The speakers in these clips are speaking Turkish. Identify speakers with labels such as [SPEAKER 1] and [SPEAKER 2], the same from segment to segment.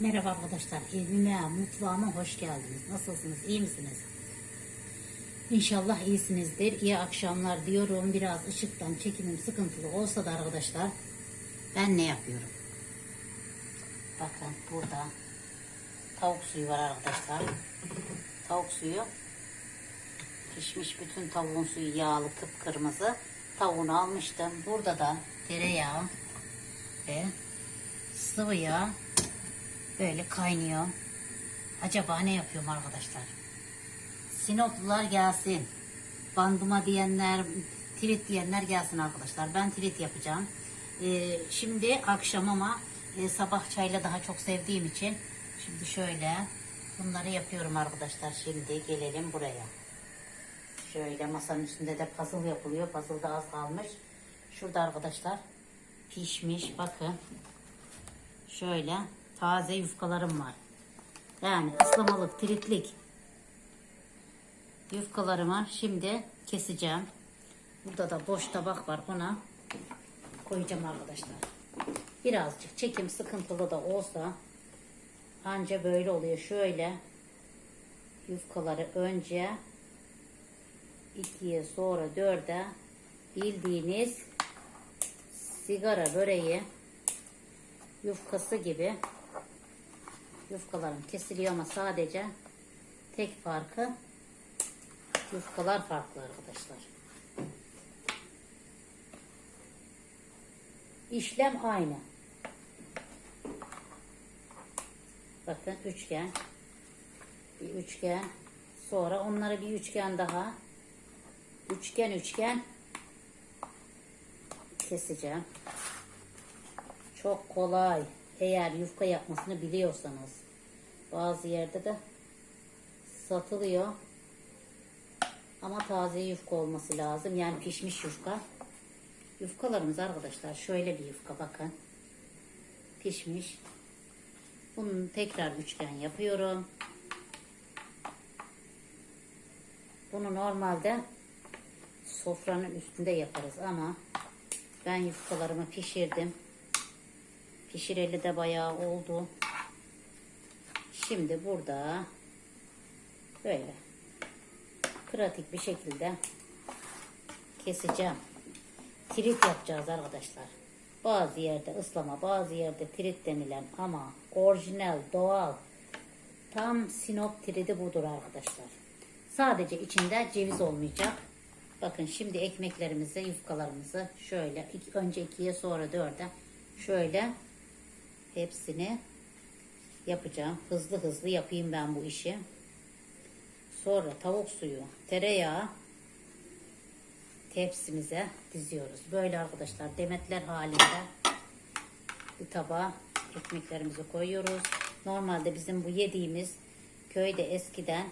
[SPEAKER 1] Merhaba arkadaşlar, evime, mutfağıma hoş geldiniz. Nasılsınız, iyi misiniz? İnşallah iyisinizdir. İyi akşamlar diyorum. Biraz ışıktan çekimim sıkıntılı olsa da arkadaşlar, ben ne yapıyorum? Bakın burada tavuk suyu var arkadaşlar. Tavuk suyu pişmiş bütün tavuğun suyu yağlı kıpkırmızı. Tavuğunu almıştım. Burada da tereyağı ve sıvı yağ böyle kaynıyor. Acaba ne yapıyorum arkadaşlar? Sinoplular gelsin. Bandıma diyenler, trit diyenler gelsin arkadaşlar. Ben trit yapacağım. Ee, şimdi akşam ama e, sabah çayla daha çok sevdiğim için şimdi şöyle bunları yapıyorum arkadaşlar. Şimdi gelelim buraya. Şöyle masanın üstünde de puzzle yapılıyor. Puzzle da az kalmış. Şurada arkadaşlar pişmiş. Bakın. Şöyle taze yufkalarım var. Yani ıslamalık, tritlik yufkalarımı şimdi keseceğim. Burada da boş tabak var. Ona koyacağım arkadaşlar. Birazcık çekim sıkıntılı da olsa anca böyle oluyor. Şöyle yufkaları önce ikiye sonra dörde bildiğiniz sigara böreği yufkası gibi yufkalarım kesiliyor ama sadece tek farkı yufkalar farklı arkadaşlar. İşlem aynı. Bakın üçgen. Bir üçgen. Sonra onları bir üçgen daha. Üçgen üçgen keseceğim. Çok kolay. Eğer yufka yapmasını biliyorsanız. Bazı yerde de satılıyor. Ama taze yufka olması lazım. Yani pişmiş yufka. Yufkalarımız arkadaşlar şöyle bir yufka bakın. Pişmiş. Bunu tekrar üçgen yapıyorum. Bunu normalde sofranın üstünde yaparız ama ben yufkalarımı pişirdim. Pişireli de bayağı oldu. Şimdi burada böyle pratik bir şekilde keseceğim. Trit yapacağız arkadaşlar. Bazı yerde ıslama, bazı yerde trit denilen ama orijinal, doğal tam sinop tridi budur arkadaşlar. Sadece içinde ceviz olmayacak. Bakın şimdi ekmeklerimizi, yufkalarımızı şöyle önce ikiye sonra dörde şöyle hepsini yapacağım. Hızlı hızlı yapayım ben bu işi. Sonra tavuk suyu, tereyağı tepsimize diziyoruz. Böyle arkadaşlar demetler halinde bir tabağa ekmeklerimizi koyuyoruz. Normalde bizim bu yediğimiz köyde eskiden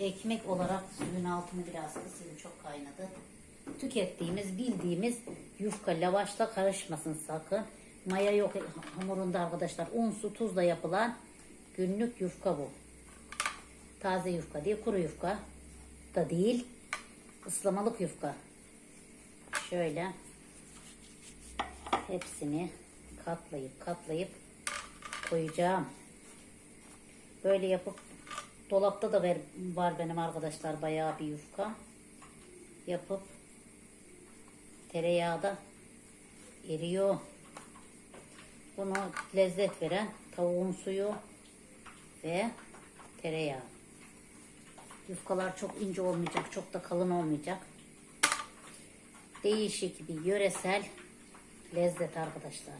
[SPEAKER 1] ekmek olarak suyun altını biraz ısıyım çok kaynadı. Tükettiğimiz bildiğimiz yufka lavaşla karışmasın sakın. Maya yok hamurunda arkadaşlar. Un, su, tuzla yapılan günlük yufka bu. Taze yufka değil, kuru yufka da değil. ıslamalık yufka. Şöyle hepsini katlayıp katlayıp koyacağım. Böyle yapıp dolapta da ver, var benim arkadaşlar bayağı bir yufka. Yapıp tereyağda eriyor. Bunu lezzet veren tavuğun suyu ve tereyağı. Yufkalar çok ince olmayacak, çok da kalın olmayacak. Değişik bir yöresel lezzet arkadaşlar.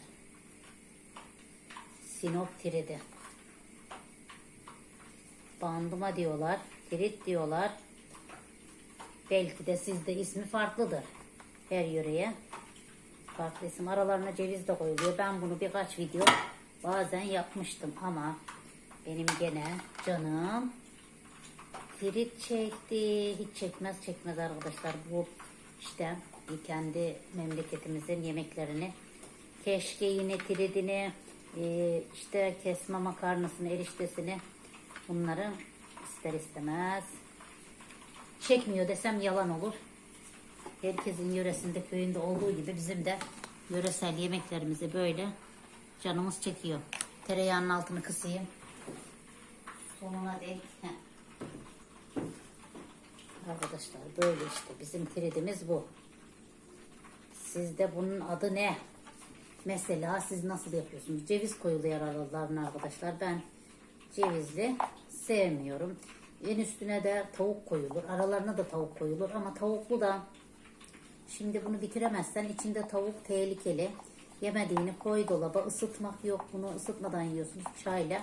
[SPEAKER 1] Sinop tridi. Bandıma diyorlar, tirit diyorlar. Belki de sizde ismi farklıdır. Her yöreye isim. Aralarına ceviz de koyuluyor. Ben bunu birkaç video bazen yapmıştım ama benim gene canım Tirit çekti. Hiç çekmez çekmez arkadaşlar. Bu işte kendi memleketimizin yemeklerini keşkeğini, tiridini, e, işte kesme makarnasını, eriştesini bunları ister istemez çekmiyor desem yalan olur. Herkesin yöresinde, köyünde olduğu gibi bizim de yöresel yemeklerimizi böyle canımız çekiyor. Tereyağının altını kısayım. Sonuna dek. Heh. Arkadaşlar böyle işte bizim tridimiz bu. Sizde bunun adı ne? Mesela siz nasıl yapıyorsunuz? Ceviz koyuluyor aralarına arkadaşlar. Ben cevizli sevmiyorum. En üstüne de tavuk koyulur. Aralarına da tavuk koyulur ama tavuklu da şimdi bunu bitiremezsen içinde tavuk tehlikeli. Yemediğini koy dolaba. Isıtmak yok. Bunu ısıtmadan yiyorsunuz çayla.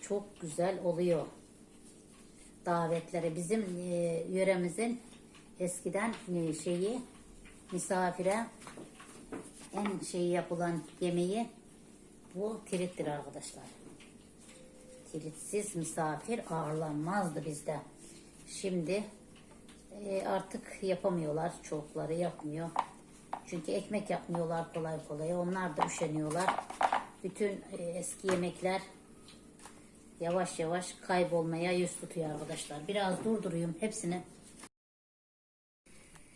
[SPEAKER 1] Çok güzel oluyor. Davetlere bizim e, yöremizin eskiden e, şeyi misafire en şey yapılan yemeği bu tirittir arkadaşlar. Tiritsiz misafir ağırlanmazdı bizde. Şimdi e, artık yapamıyorlar. Çokları yapmıyor. Çünkü ekmek yapmıyorlar kolay kolay. Onlar da üşeniyorlar. Bütün e, eski yemekler yavaş yavaş kaybolmaya yüz tutuyor arkadaşlar. Biraz durdurayım hepsini.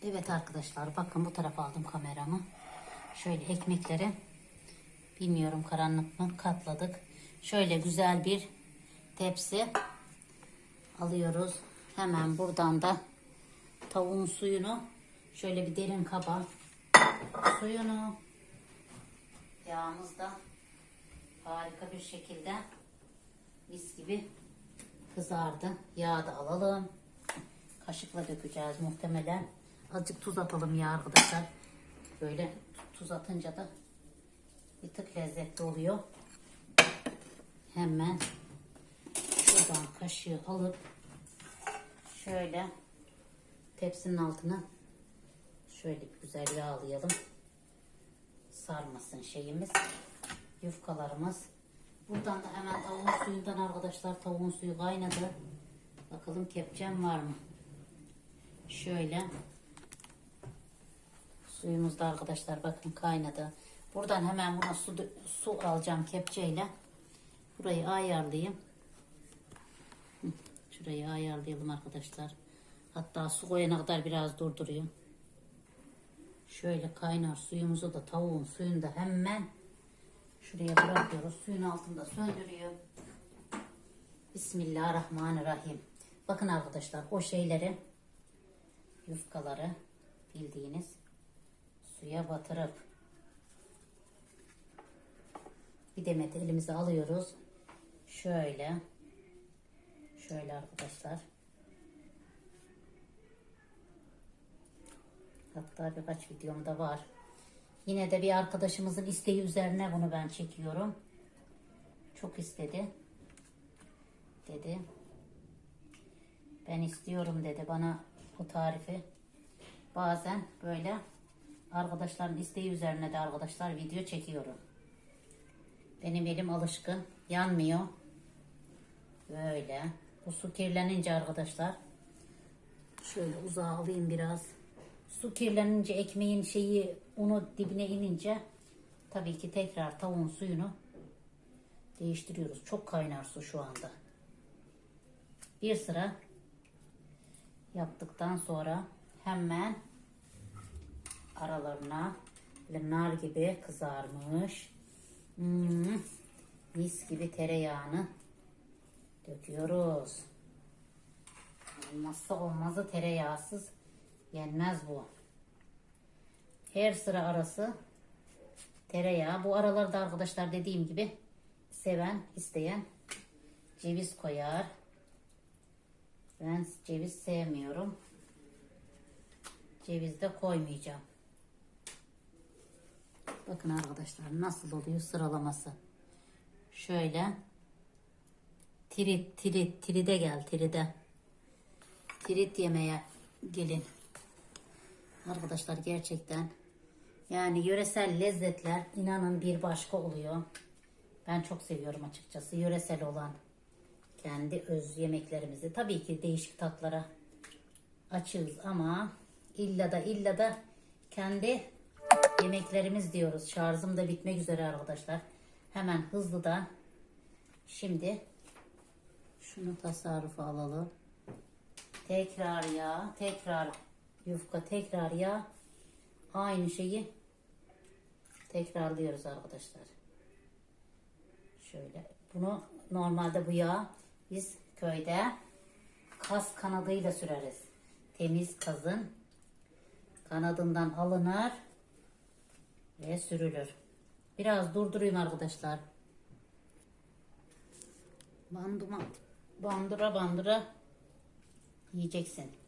[SPEAKER 1] Evet arkadaşlar bakın bu tarafa aldım kameramı. Şöyle ekmekleri bilmiyorum karanlık mı katladık. Şöyle güzel bir tepsi alıyoruz. Hemen buradan da tavuğun suyunu şöyle bir derin kaba suyunu yağımız da harika bir şekilde mis gibi kızardı. Yağı da alalım. Kaşıkla dökeceğiz muhtemelen. Azıcık tuz atalım ya arkadaşlar. Böyle tuz atınca da bir tık lezzetli oluyor. Hemen şuradan kaşığı alıp şöyle tepsinin altına şöyle bir güzel yağlayalım. Sarmasın şeyimiz. Yufkalarımız. Buradan da hemen tavuğun suyundan arkadaşlar tavuğun suyu kaynadı. Bakalım kepçem var mı? Şöyle Suyumuz da arkadaşlar bakın kaynadı. Buradan hemen buna su, su alacağım kepçeyle. Burayı ayarlayayım. Şurayı ayarlayalım arkadaşlar. Hatta su koyana kadar biraz durduruyorum. Şöyle kaynar suyumuzu da tavuğun suyunu da hemen şuraya bırakıyoruz. Suyun altında söndürüyor. Bismillahirrahmanirrahim. Bakın arkadaşlar o şeyleri yufkaları bildiğiniz suya batırıp bir demet elimize alıyoruz. Şöyle şöyle arkadaşlar. Hatta birkaç videomda var. Yine de bir arkadaşımızın isteği üzerine bunu ben çekiyorum. Çok istedi. Dedi. Ben istiyorum dedi bana bu tarifi. Bazen böyle arkadaşların isteği üzerine de arkadaşlar video çekiyorum. Benim elim alışkın. Yanmıyor. Böyle. Bu su kirlenince arkadaşlar şöyle uzağa alayım biraz. Su kirlenince ekmeğin şeyi unu dibine inince tabii ki tekrar tavuğun suyunu değiştiriyoruz. Çok kaynar su şu anda. Bir sıra yaptıktan sonra hemen aralarına nar gibi kızarmış hmm, mis gibi tereyağını döküyoruz. Olmazsa olmazı tereyağsız yenmez bu. Her sıra arası tereyağı. Bu aralarda arkadaşlar dediğim gibi seven, isteyen ceviz koyar. Ben ceviz sevmiyorum. Ceviz de koymayacağım. Bakın arkadaşlar nasıl oluyor sıralaması. Şöyle tirit tirit tiride gel tiride. Tirit yemeye gelin. Arkadaşlar gerçekten yani yöresel lezzetler inanın bir başka oluyor. Ben çok seviyorum açıkçası yöresel olan kendi öz yemeklerimizi. Tabii ki değişik tatlara açığız ama illa da illa da kendi yemeklerimiz diyoruz. Şarjım da bitmek üzere arkadaşlar. Hemen hızlı da şimdi şunu tasarrufa alalım. Tekrar yağ, tekrar yufka, tekrar yağ. Aynı şeyi tekrarlıyoruz arkadaşlar. Şöyle bunu normalde bu yağ biz köyde kas kanadıyla süreriz. Temiz kazın kanadından alınır ve sürülür. Biraz durdurayım arkadaşlar. Banduma, bandıra bandıra yiyeceksin.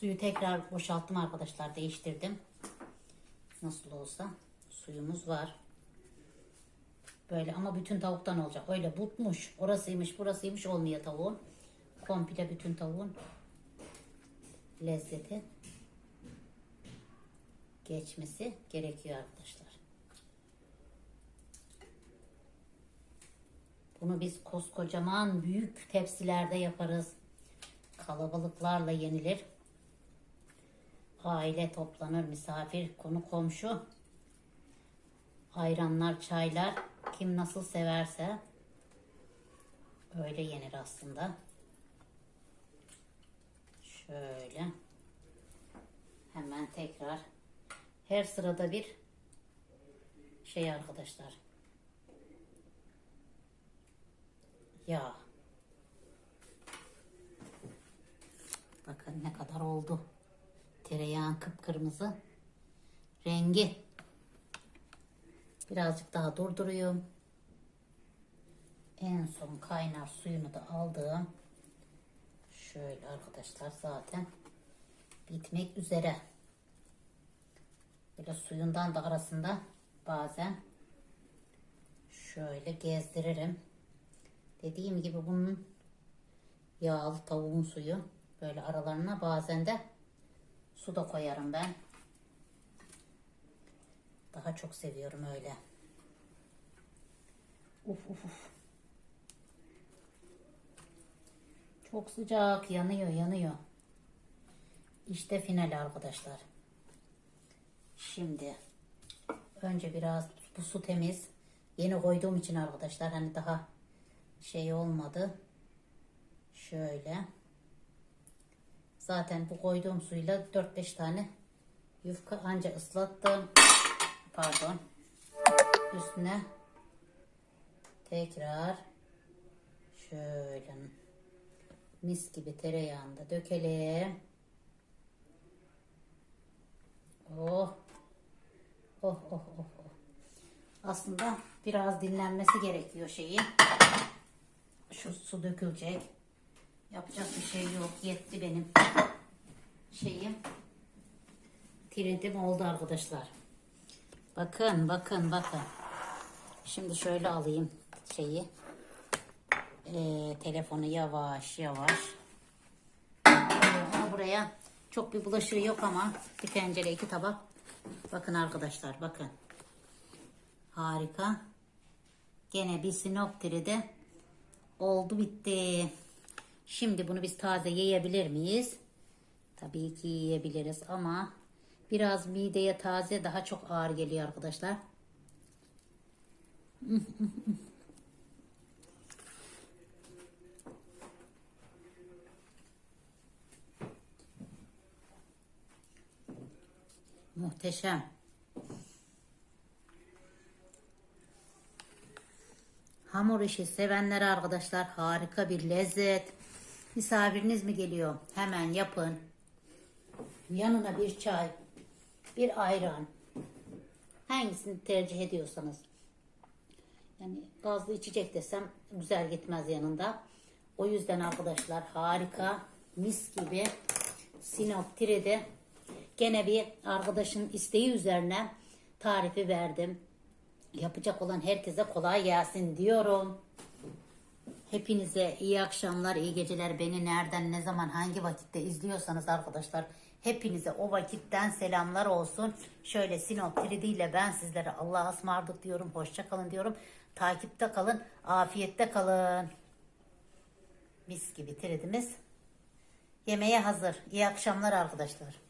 [SPEAKER 1] Suyu tekrar boşalttım arkadaşlar. Değiştirdim. Nasıl olsa suyumuz var. Böyle ama bütün tavuktan olacak. Öyle butmuş. Orasıymış burasıymış olmuyor tavuğun. Komple bütün tavuğun lezzeti geçmesi gerekiyor arkadaşlar. Bunu biz koskocaman büyük tepsilerde yaparız. Kalabalıklarla yenilir. Aile toplanır, misafir, konu komşu. Ayranlar, çaylar kim nasıl severse öyle yenir aslında. Şöyle. Hemen tekrar her sırada bir şey arkadaşlar. Yağ. Bakın ne kadar oldu. Tereyağın kıpkırmızı rengi. Birazcık daha durduruyorum. En son kaynar suyunu da aldığım şöyle arkadaşlar zaten bitmek üzere. Böyle suyundan da arasında bazen şöyle gezdiririm. Dediğim gibi bunun yağlı tavuğun suyu böyle aralarına bazen de su da koyarım ben. Daha çok seviyorum öyle. Uf uf uf. Çok sıcak yanıyor yanıyor. İşte final arkadaşlar. Şimdi önce biraz bu su temiz. Yeni koyduğum için arkadaşlar hani daha şey olmadı. Şöyle. Zaten bu koyduğum suyla 4-5 tane yufka anca ıslattım. Pardon. Üstüne tekrar şöyle mis gibi tereyağını da dökelim. Oh. Oh oh oh oh. Aslında biraz dinlenmesi gerekiyor şeyi. Şu su dökülecek. Yapacak şey yok. Yetti benim şeyim. Tiridim oldu arkadaşlar. Bakın bakın bakın. Şimdi şöyle alayım şeyi. Ee, telefonu yavaş yavaş. Ama buraya çok bir bulaşığı yok ama bir tencere iki tabak. Bakın arkadaşlar bakın. Harika. Gene bir sinoptiri de oldu bitti. Şimdi bunu biz taze yiyebilir miyiz? Tabii ki yiyebiliriz ama biraz mideye taze daha çok ağır geliyor arkadaşlar. Muhteşem. Hamur işi sevenler arkadaşlar harika bir lezzet. Misafiriniz mi geliyor? Hemen yapın. Yanına bir çay, bir ayran. Hangisini tercih ediyorsanız. Yani gazlı içecek desem güzel gitmez yanında. O yüzden arkadaşlar harika, mis gibi Sinop Tire'de gene bir arkadaşın isteği üzerine tarifi verdim. Yapacak olan herkese kolay gelsin diyorum. Hepinize iyi akşamlar, iyi geceler. Beni nereden, ne zaman, hangi vakitte izliyorsanız arkadaşlar hepinize o vakitten selamlar olsun. Şöyle Sinop 3D ile ben sizlere Allah'a ısmarladık diyorum. Hoşça kalın diyorum. Takipte kalın, afiyette kalın. Mis gibi tridimiz yemeğe hazır. İyi akşamlar arkadaşlar.